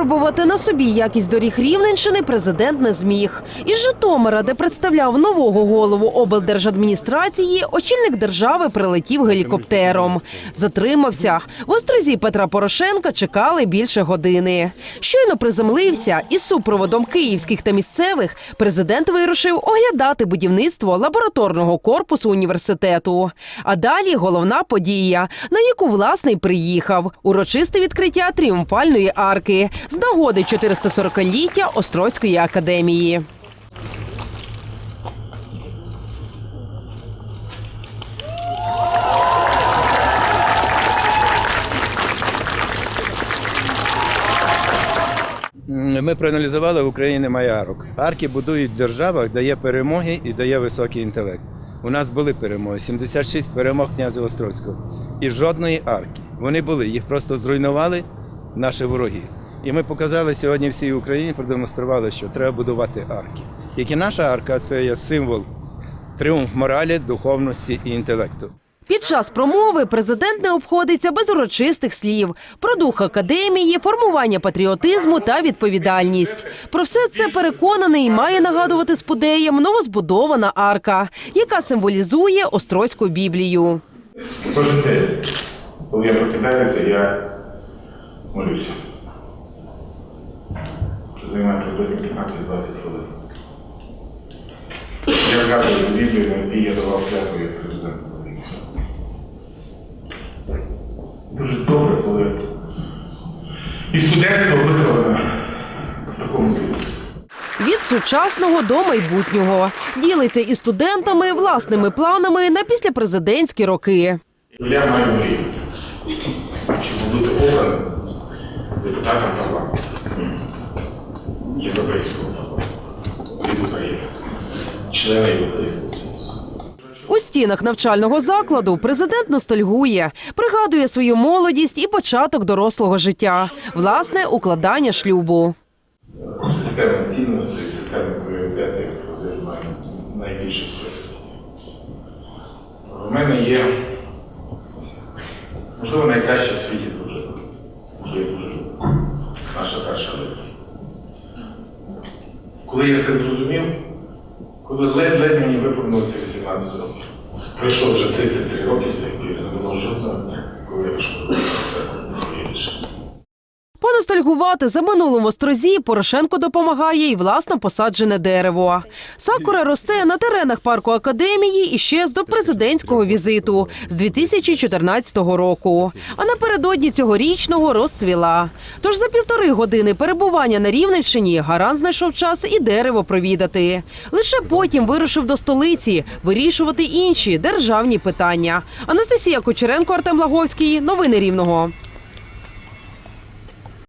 випробувати на собі якість доріг Рівненщини президент не зміг. Із Житомира, де представляв нового голову облдержадміністрації, очільник держави прилетів гелікоптером. Затримався. В острозі Петра Порошенка чекали більше години. Щойно приземлився із супроводом київських та місцевих. Президент вирушив оглядати будівництво лабораторного корпусу університету. А далі головна подія, на яку власне й приїхав урочисте відкриття тріумфальної арки з нагоди 440-ліття Острозької академії. Ми проаналізували, в Україні немає арок. Арки будують в державах, дає перемоги і дає високий інтелект. У нас були перемоги, 76 перемог князя Острозького. І жодної арки. Вони були, їх просто зруйнували наші вороги. І ми показали сьогодні всій Україні, продемонстрували, що треба будувати арки. Тільки наша арка це є символ тріумф моралі, духовності і інтелекту. Під час промови президент не обходиться без урочистих слів про дух академії, формування патріотизму та відповідальність. Про все це переконаний має нагадувати спудеям новозбудована арка, яка символізує Острозьку Біблію. Кожен день, коли я прокидаюся, я молюся. Займає приблизно 15-20 хвилин. Я згадую Біблію, на якій я давав клятву як президент України. Дуже добре, коли і студентство виховане в такому віці. Від сучасного до майбутнього ділиться із студентами власними планами на післязапрезидентські роки. Я маю мрію, щоб бути обраним депутатом парламенту Європейського парламенту від України, члена Європейського Союзу. У стінах навчального закладу президент ностальгує, пригадує свою молодість і початок дорослого життя, власне укладання шлюбу. Система цінностей, система пріоритетів, найбільше. У мене є, можливо, найкраща в світі Коли я це зрозумів, коли ледь-ледь мені виповнилося 18 років. Пройшло вже 33 роки з тих пір, не знав жодного дня, коли я пішов це своє рішення. Поностальгувати за минулим острозі Порошенко допомагає і власно посаджене дерево. Сакура росте на теренах парку академії і ще з до президентського візиту з 2014 року. А напередодні цьогорічного розцвіла. Тож за півтори години перебування на Рівненщині Гаран знайшов час і дерево провідати. Лише потім вирушив до столиці вирішувати інші державні питання. Анастасія Кучеренко, Артем Лаговський. Новини Рівного.